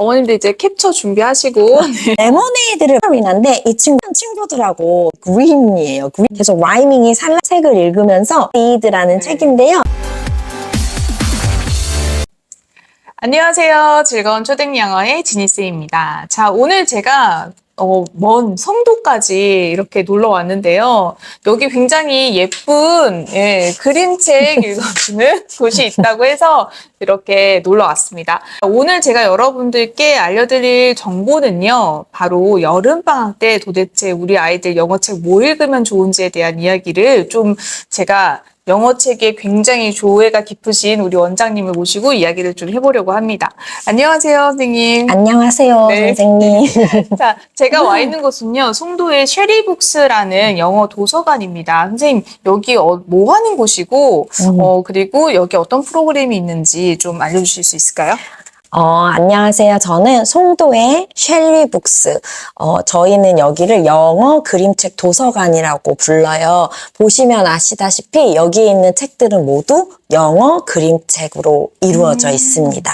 어머님들 이제 캡처 준비하시고 네. 레모네이드를 인한데 이 친구 친구들하고 그림이에요. 그림. 계속 라이밍이 살라 책을 읽으면서 리드라는 네. 책인데요. 안녕하세요. 즐거운 초등 영어의 지니스입니다. 자, 오늘 제가 어, 먼 성도까지 이렇게 놀러 왔는데요. 여기 굉장히 예쁜 예, 그림책 읽어주는 곳이 있다고 해서 이렇게 놀러 왔습니다. 오늘 제가 여러분들께 알려드릴 정보는요. 바로 여름방학 때 도대체 우리 아이들 영어책 뭐 읽으면 좋은지에 대한 이야기를 좀 제가 영어 책에 굉장히 조예가 깊으신 우리 원장님을 모시고 이야기를 좀 해보려고 합니다. 안녕하세요, 선생님. 안녕하세요, 네. 선생님. 자, 제가 와 있는 곳은요, 송도의 쉐리북스라는 영어 도서관입니다. 선생님, 여기 어, 뭐 하는 곳이고, 음. 어, 그리고 여기 어떤 프로그램이 있는지 좀 알려주실 수 있을까요? 어, 안녕하세요. 저는 송도의 셸리 북스. 어, 저희는 여기를 영어 그림책 도서관이라고 불러요. 보시면 아시다시피 여기 있는 책들은 모두 영어 그림책으로 이루어져 있습니다.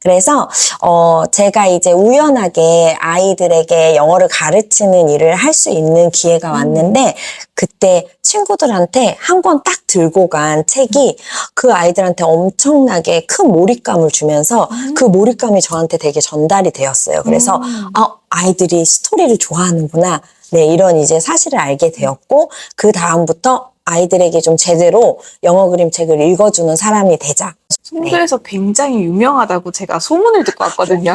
그래서 어 제가 이제 우연하게 아이들에게 영어를 가르치는 일을 할 수 있는 기회가 왔는데 그때 친구들한테 한 권 딱 들고 간 책이 그 아이들한테 엄청나게 큰 몰입감을 주면서 그 몰입감이 저한테 되게 전달이 되었어요. 그래서 아 아이들이 스토리를 좋아하는구나. 네, 이런 이제 사실을 알게 되었고 그 다음부터 아이들에게 좀 제대로 영어 그림책을 읽어주는 사람이 되자. 송도에서 굉장히 유명하다고 제가 소문을 듣고 왔거든요.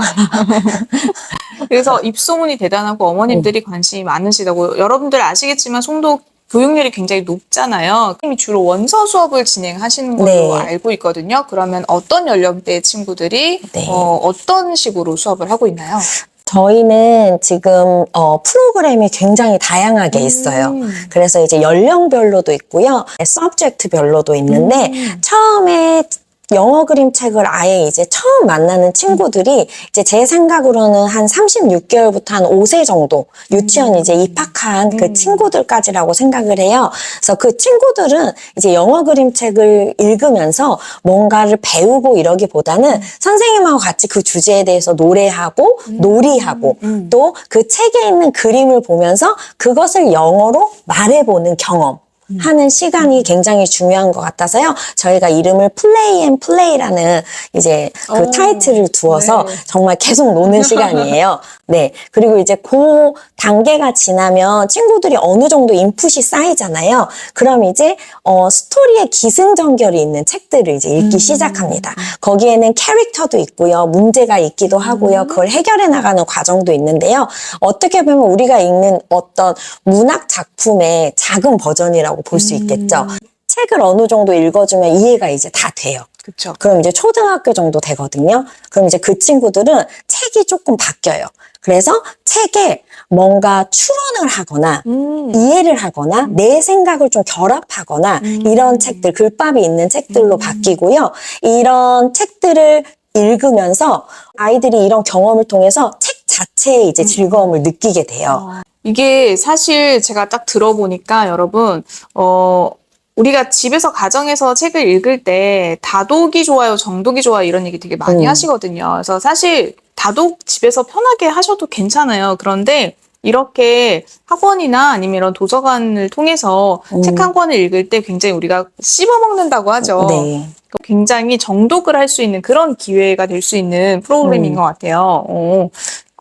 그래서 입소문이 대단하고 어머님들이 관심이 많으시다고 여러분들 아시겠지만 송도 교육열이 굉장히 높잖아요. 선생님이 주로 원서 수업을 진행하시는 걸로 네. 알고 있거든요. 그러면 어떤 연령대의 친구들이 네. 어, 어떤 식으로 수업을 하고 있나요? 저희는 지금 어, 프로그램이 굉장히 다양하게 있어요. 음. 그래서 이제 연령별로도 있고요, 서브젝트별로도 있는데 음. 처음에 영어 그림책을 아예 이제 처음 만나는 친구들이 이제 제 생각으로는 한 36개월부터 한 5세 정도 유치원 이제 입학한 그 음. 친구들까지라고 생각을 해요. 그래서 그 친구들은 이제 영어 그림책을 읽으면서 뭔가를 배우고 이러기보다는 선생님하고 같이 그 주제에 대해서 노래하고 놀이하고 음. 또그 책에 있는 그림을 보면서 그것을 영어로 말해보는 경험. 하는 시간이 굉장히 중요한 것 같아서요. 저희가 이름을 플레이 앤 플레이라는 이제 그 오, 타이틀을 두어서 네. 정말 계속 노는 시간이에요. 네. 그리고 이제 그 단계가 지나면 친구들이 어느 정도 인풋이 쌓이잖아요. 그럼 이제 어 스토리에 기승전결이 있는 책들을 이제 읽기 시작합니다. 거기에는 캐릭터도 있고요. 문제가 있기도 하고요. 그걸 해결해 나가는 과정도 있는데요. 어떻게 보면 우리가 읽는 어떤 문학 작품의 작은 버전이라고 볼 수 있겠죠. 책을 어느 정도 읽어주면 이해가 이제 다 돼요. 그렇죠. 그럼 이제 초등학교 정도 되거든요. 그럼 이제 그 친구들은 책이 조금 바뀌어요. 그래서 책에 뭔가 추론을 하거나 음. 이해를 하거나 내 생각을 좀 결합하거나 이런 책들, 글밥이 있는 책들로 바뀌고요. 이런 책들을 읽으면서 아이들이 이런 경험을 통해서 책 자체에 이제 즐거움을 느끼게 돼요. 이게 사실 제가 딱 들어보니까 여러분, 어, 우리가 집에서 가정에서 책을 읽을 때 다독이 좋아요, 정독이 좋아요 이런 얘기 되게 많이 음. 하시거든요. 그래서 사실 다독 집에서 편하게 하셔도 괜찮아요. 그런데 이렇게 학원이나 아니면 이런 도서관을 통해서 음. 책한 권을 읽을 때 굉장히 우리가 씹어 먹는다고 하죠. 네. 굉장히 정독을 할 수 있는 그런 기회가 될 수 있는 프로그램인 음. 것 같아요. 어.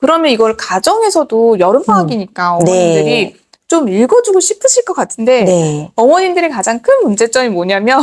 그러면 이걸 가정에서도 여름방학이니까 어머님들이 네. 좀 읽어주고 싶으실 것 같은데 네. 어머님들의 가장 큰 문제점이 뭐냐면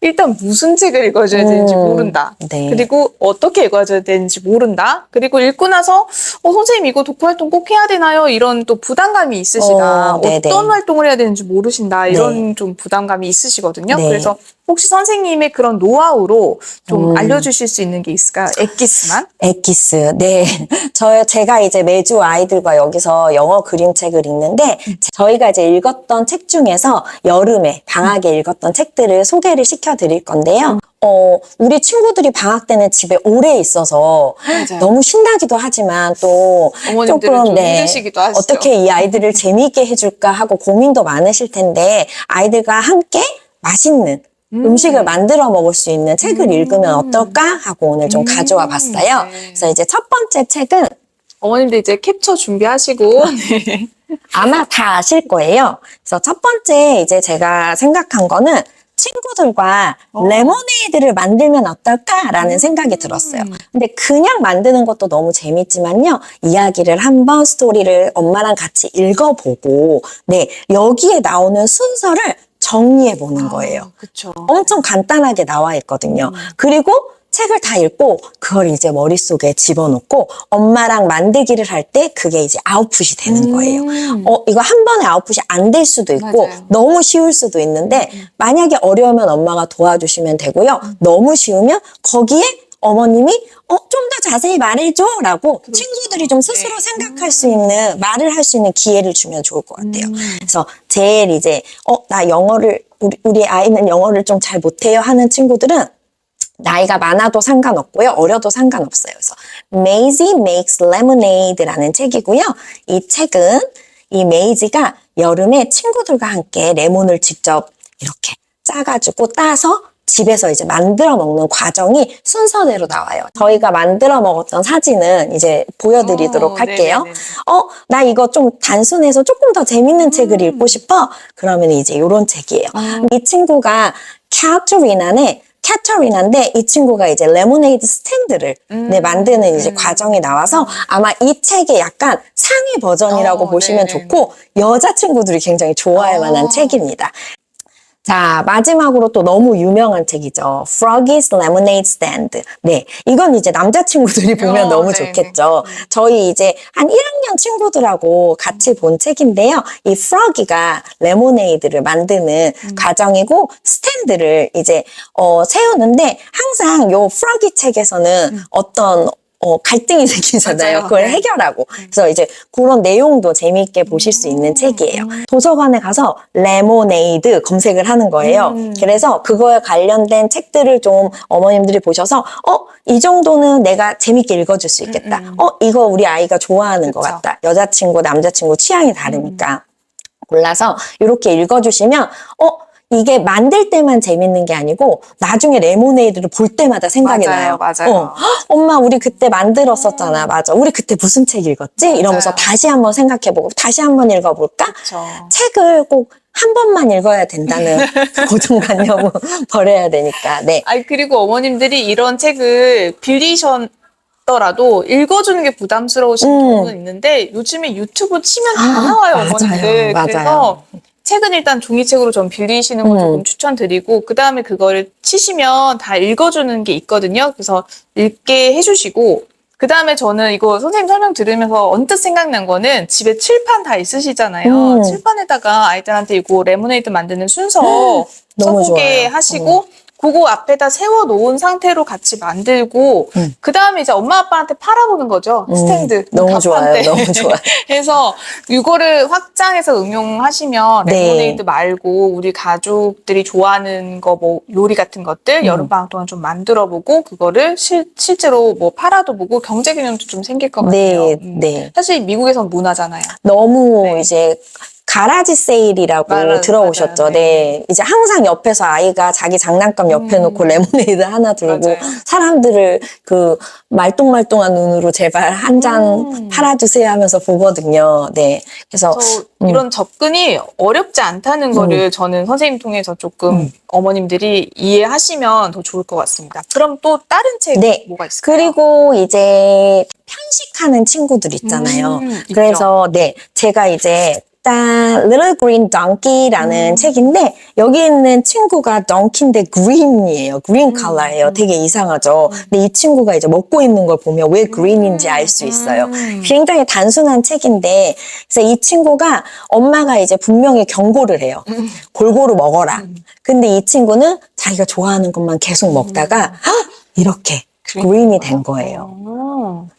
일단 무슨 책을 읽어줘야 되는지 음. 모른다. 네. 그리고 어떻게 읽어줘야 되는지 모른다. 그리고 읽고 나서 어, 선생님 이거 독후 활동 꼭 해야 되나요? 이런 또 부담감이 있으시다. 어, 네네. 어떤 활동을 해야 되는지 모르신다. 이런 좀 부담감이 있으시거든요. 네. 그래서 혹시 선생님의 그런 노하우로 좀 음. 알려주실 수 있는 게 있을까요? 엑기스만? 엑기스. 네. 저, 제가 이제 매주 아이들과 여기서 영어 그림책을 읽는데, 저희가 이제 읽었던 책 중에서 여름에 방학에 읽었던 책들을 소개를 시켜 드릴 건데요. 어, 우리 친구들이 방학 때는 집에 오래 있어서 맞아요. 너무 신나기도 하지만 또 어머님들은 좀 힘드시기도 하시죠. 어떻게 이 아이들을 재미있게 해줄까 하고 고민도 많으실 텐데, 아이들과 함께 맛있는 음. 식을 만들어 먹을 수 있는 책을 읽으면 어떨까 하고 오늘 좀 음. 가져와 봤어요. 네. 그래서 이제 첫 번째 책은 어머님들 이제 캡처 준비하시고 네. 아마 다 아실 거예요. 그래서 첫 번째 이제 제가 생각한 거는 친구들과 어. 레모네이드를 만들면 어떨까라는 생각이 들었어요. 근데 그냥 만드는 것도 너무 재밌지만요. 이야기를 한번 스토리를 엄마랑 같이 읽어보고, 네, 여기에 나오는 순서를 정리해 보는 거예요. 그렇죠. 엄청 간단하게 나와 있거든요. 그리고 책을 다 읽고 그걸 이제 머릿속에 집어넣고 엄마랑 만들기를 할 때 그게 이제 아웃풋이 되는 거예요. 음. 어, 이거 한 번에 아웃풋이 안 될 수도 있고 맞아요. 너무 쉬울 수도 있는데 만약에 어려우면 엄마가 도와주시면 되고요. 너무 쉬우면 거기에 어머님이 어, 좀 더 자세히 말해줘 라고 친구들이 좀 스스로 네. 생각할 수 있는 말을 할 수 있는 기회를 주면 좋을 것 같아요. 음. 그래서 제일 이제 어, 나 영어를 우리, 우리 아이는 영어를 좀 잘 못해요 하는 친구들은 나이가 많아도 상관없고요. 어려도 상관없어요. 그래서 Maisie Makes Lemonade라는 책이고요. 이 책은 이 메이지가 여름에 친구들과 함께 레몬을 직접 이렇게 짜가지고 따서 집에서 이제 만들어 먹는 과정이 순서대로 나와요. 저희가 만들어 먹었던 사진은 이제 보여드리도록 어, 할게요. 네네네. 어, 나 이거 좀 단순해서 조금 더 재밌는 책을 읽고 싶어? 그러면 이제 이런 책이에요. 음. 이 친구가 캐터리나네 캐터리나인데 이 친구가 이제 레모네이드 스탠드를 음. 네, 만드는 이제 과정이 나와서 아마 이 책의 약간 상위 버전이라고 어, 보시면 네네. 좋고 여자 친구들이 굉장히 좋아할 어. 만한 책입니다. 자, 마지막으로 또 너무 유명한 책이죠. Froggy's Lemonade Stand. 네. 이건 이제 남자친구들이 보면 어, 너무 네네. 좋겠죠. 저희 이제 한 1학년 친구들하고 같이 본 책인데요. 이 Froggy가 레모네이드를 만드는 음. 과정이고 스탠드를 이제 어, 세우는데 항상 요 Froggy 책에서는 어떤 어, 갈등이 생기잖아요. 음. 맞아요. 그걸 네. 해결하고. 그래서 이제 그런 내용도 재미있게 보실 수 있는 음. 책이에요. 도서관에 가서 레모네이드 검색을 하는 거예요. 음. 그래서 그거에 관련된 책들을 좀 어머님들이 보셔서 어, 이 정도는 내가 재밌게 읽어줄 수 있겠다. 음, 음. 어, 이거 우리 아이가 좋아하는 것 그쵸. 같다. 여자친구, 남자친구 취향이 다르니까. 음. 골라서 이렇게 읽어주시면 어, 이게 만들 때만 재밌는 게 아니고 나중에 레모네이드를 볼 때마다 생각이 맞아요, 나요. 맞아요. 어, "헉, 엄마 우리 그때 만들었었잖아. 맞아. 우리 그때 무슨 책 읽었지? 이러면서 맞아요. 다시 한번 생각해보고 다시 한번 읽어볼까? 그렇죠. 책을 꼭 한 번만 읽어야 된다는 고정관념을 버려야 되니까. 네. 아니 그리고 어머님들이 이런 책을 빌리셨더라도 읽어주는 게 부담스러우신 음. 경우는 있는데 요즘에 유튜브 치면 다 아, 나와요 맞아요, 어머님들. 맞아요. 그래서 책은 일단 종이책으로 좀 빌리시는 걸 음. 조금 추천드리고 그 다음에 그거를 치시면 다 읽어주는 게 있거든요. 그래서 읽게 해주시고 그 다음에 저는 이거 선생님 설명 들으면서 언뜻 생각난 거는 집에 칠판 다 있으시잖아요. 음. 칠판에다가 아이들한테 이거 레모네이드 만드는 순서 너무 써보게 좋아요. 하시고 그거 앞에다 세워 놓은 상태로 같이 만들고 음. 그 다음에 이제 엄마 아빠한테 팔아보는 거죠 음, 스탠드 너무 좋아요. 너무 좋아요. 그래서 이거를 확장해서 응용하시면 네. 레모네이드 말고 우리 가족들이 좋아하는 거 뭐 요리 같은 것들 음. 여름방학 동안 좀 만들어보고 그거를 실, 실제로 뭐 팔아도 보고 경제 개념도 좀 생길 것 같아요. 네, 음. 네. 사실 미국에선 문화잖아요. 너무 네. 이제 가라지 세일이라고 맞아요, 들어오셨죠. 맞아요. 네. 네. 이제 항상 옆에서 아이가 자기 장난감 옆에 음. 놓고 레모네이드 하나 들고 맞아요. 사람들을 그 말똥말똥한 눈으로 제발 한잔 음. 팔아주세요 하면서 보거든요. 네. 그래서 저 음. 이런 접근이 어렵지 않다는 거를 저는 선생님 통해서 조금 음. 어머님들이 이해하시면 더 좋을 것 같습니다. 그럼 또 다른 책 네. 뭐가 있을까요? 그리고 이제 편식하는 친구들 있잖아요. 음. 그래서 네 제가 이제 딱 Little Green Donkey라는 음. 책인데 여기 있는 친구가 덩키인데 green이에요. green 음, 컬러예요. 되게 이상하죠. 근데 이 친구가 이제 먹고 있는 걸 보면 왜 green인지 알 수 있어요. 음. 굉장히 단순한 책인데 그래서 이 친구가 엄마가 이제 분명히 경고를 해요. 음. 골고루 먹어라. 근데 이 친구는 자기가 좋아하는 것만 계속 먹다가 헉! 이렇게 음. green이 된 거예요.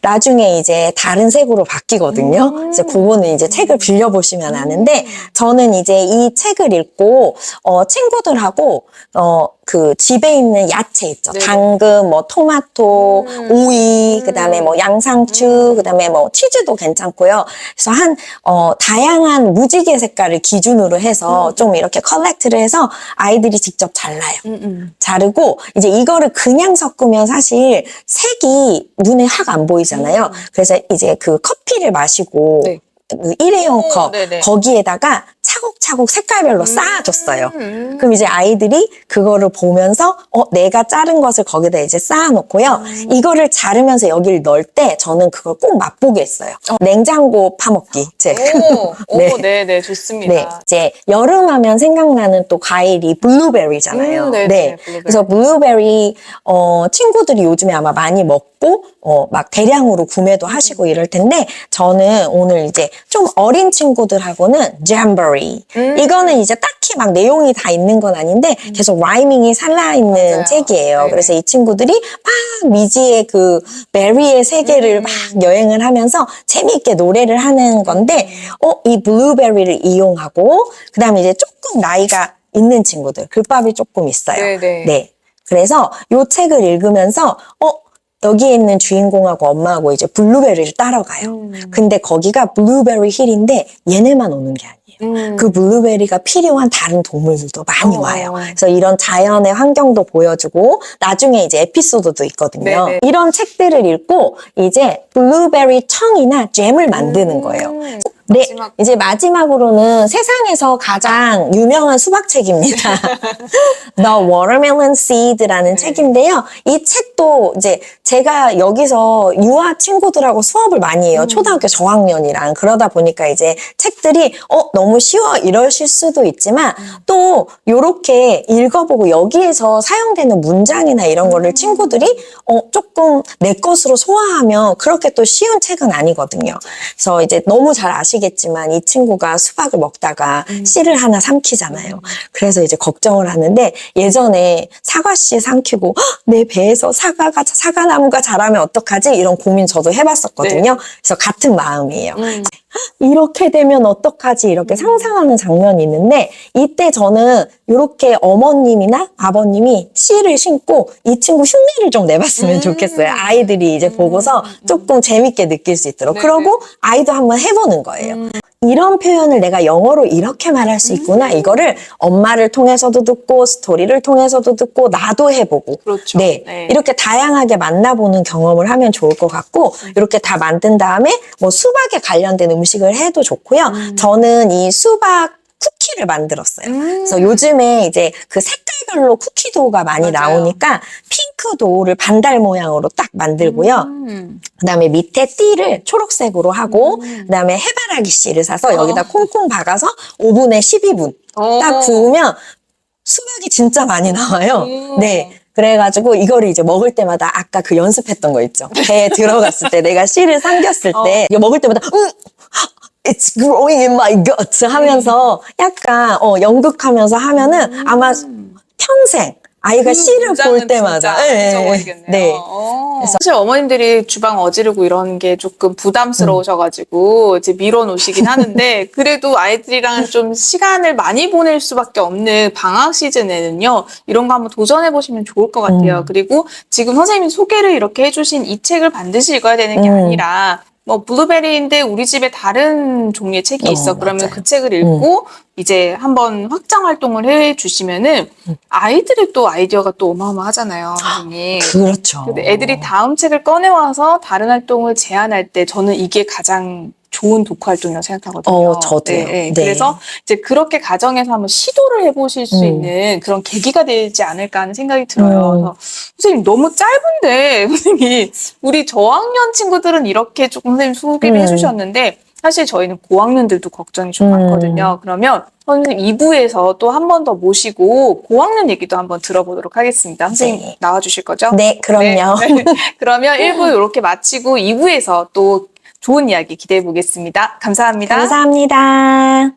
나중에 이제 다른 색으로 바뀌거든요. 음. 이제 그거는 이제 책을 빌려 보시면 아는데 저는 이제 이 책을 읽고 어, 친구들하고 어, 그 집에 있는 야채 있죠. 네네. 당근, 뭐 토마토, 음. 오이, 그다음에 뭐 양상추, 그다음에 뭐 치즈도 괜찮고요. 그래서 한 어, 다양한 무지개 색깔을 기준으로 해서 음. 좀 이렇게 컬렉트를 해서 아이들이 직접 잘라요. 음, 음. 자르고 이제 이거를 그냥 섞으면 사실 색이 눈에 확 안 보이잖아요. 그래서 이제 그 커피를 마시고 네. 그 일회용 오, 컵 네네. 거기에다가 차곡차곡 색깔별로 쌓아줬어요. 음. 그럼 이제 아이들이 그거를 보면서 어 내가 자른 것을 거기다 이제 쌓아놓고요. 음. 이거를 자르면서 여기를 넣을 때 저는 그걸 꼭 맛보게 했어요. 냉장고 파먹기 책. 오, 오, 네. 네, 네, 좋습니다. 네, 이제 여름하면 생각나는 또 과일이 블루베리잖아요. 음, 네, 네, 블루베리. 그래서 블루베리 어, 친구들이 요즘에 아마 많이 먹 고 어, 막 대량으로 구매도 하시고 이럴 텐데 저는 오늘 이제 좀 어린 친구들하고는 잼버리 음. 이거는 이제 딱히 막 내용이 다 있는 건 아닌데 계속 라이밍이 살아있는 맞아요. 책이에요. 네네. 그래서 이 친구들이 막 미지의 그 베리의 세계를 음. 막 여행을 하면서 재미있게 노래를 하는 건데 음. 어, 이 블루베리를 이용하고 그다음에 이제 조금 나이가 있는 친구들 글밥이 조금 있어요. 네네. 네. 그래서 요 책을 읽으면서 어 여기에 있는 주인공하고 엄마하고 이제 블루베리를 따라가요. 음. 근데 거기가 블루베리 힐인데 얘네만 오는 게 아니에요. 음. 그 블루베리가 필요한 다른 동물들도 많이 어. 와요. 그래서 이런 자연의 환경도 보여주고 나중에 이제 에피소드도 있거든요. 네네. 이런 책들을 읽고 이제 블루베리 청이나 잼을 만드는 거예요. 음. 네, 마지막. 이제 마지막으로는 세상에서 가장 유명한 수박책입니다. The Watermelon Seed라는 네. 책인데요. 이 책도 이제 제가 여기서 유아 친구들하고 수업을 많이 음. 해요. 초등학교 저학년이랑. 그러다 보니까 이제 책들이 어, 너무 쉬워 이러실 수도 있지만 음. 또 요렇게 읽어보고 여기에서 사용되는 문장이나 이런 거를 음. 친구들이 어, 조금 내 것으로 소화하면 그렇게 또 쉬운 책은 아니거든요. 그래서 이제 너무 잘 아시 겠지만 이 친구가 수박을 먹다가 음. 씨를 하나 삼키잖아요. 그래서 이제 걱정을 하는데 예전에 사과 씨 삼키고 "헉, 내 배에서 사과가 사과나무가 자라면 어떡하지? 이런 고민 저도 해봤었거든요. 그래서 같은 마음이에요. 음. 이렇게 되면 어떡하지 이렇게 상상하는 장면이 있는데 이때 저는 이렇게 어머님이나 아버님이 씨를 신고 이 친구 흉내를 좀 내봤으면 음. 좋겠어요. 아이들이 이제 보고서 조금 재밌게 느낄 수 있도록. 네네. 그러고 아이도 한번 해보는 거예요. 이런 표현을 내가 영어로 이렇게 말할 수 있구나. 이거를 엄마를 통해서도 듣고 스토리를 통해서도 듣고 나도 해보고. 그렇죠. 네. 네. 이렇게 다양하게 만나보는 경험을 하면 좋을 것 같고, 이렇게 다 만든 다음에 뭐 수박에 관련된 음식을 해도 좋고요. 저는 이 수박 쿠키를 만들었어요. 음. 그래서 요즘에 이제 그 색깔별로 쿠키 도우가 많이 맞아요. 나오니까 핑크 도우를 반달 모양으로 딱 만들고요. 음. 그다음에 밑에 띠를 초록색으로 하고 그다음에 해바라기 씨를 사서 여기다 콩콩 박아서 오븐에 12분 어. 딱 구우면 수박이 진짜 많이 나와요. 음. 네. 그래가지고 이거를 이제 먹을 때마다 아까 그 연습했던 거 있죠. 배에 들어갔을 때 내가 씨를 삼겼을 때 이거 먹을 때마다 음, It's growing in my guts 하면서 약간 어, 연극하면서 하면은 아마 평생 아이가 씨를 볼 때마다 예, 예, 예. 네. 어. 사실 어머님들이 주방 어지르고 이런 게 조금 부담스러우셔가지고 이제 밀어놓으시긴 하는데 그래도 아이들이랑 좀 시간을 많이 보낼 수밖에 없는 방학 시즌에는요 이런 거 한번 도전해 보시면 좋을 것 같아요. 음. 그리고 지금 선생님이 소개를 이렇게 해주신 이 책을 반드시 읽어야 되는 게 음. 아니라 뭐 블루베리인데 우리 집에 다른 종류의 책이 어, 있어. 그러면 맞아요. 음. 그 책을 읽고 이제 한번 확장 활동을 해 주시면은 아이들의 또 아이디어가 또 어마어마하잖아요, 선생님. 그렇죠. 근데 애들이 다음 책을 꺼내 와서 다른 활동을 제안할 때 저는 이게 가장 좋은 독후 활동이라고 생각하거든요. 어, 저도요. 네. 그래서 이제 그렇게 가정에서 한번 시도를 해보실 수 음. 있는 그런 계기가 되지 않을까 하는 생각이 들어요. 음. 그래서 선생님 너무 짧은데 선생님이 우리 저학년 친구들은 이렇게 조금 선생님 소개를 음. 해주셨는데 사실 저희는 고학년들도 걱정이 좀 음. 많거든요. 그러면 선생님 2부에서 또 한 번 더 모시고 고학년 얘기도 한번 들어보도록 하겠습니다. 선생님 네. 나와주실 거죠? 네, 그럼요. 네, 네. 그러면 1부 이렇게 마치고 2부에서 또 좋은 이야기 기대해 보겠습니다. 감사합니다. 감사합니다.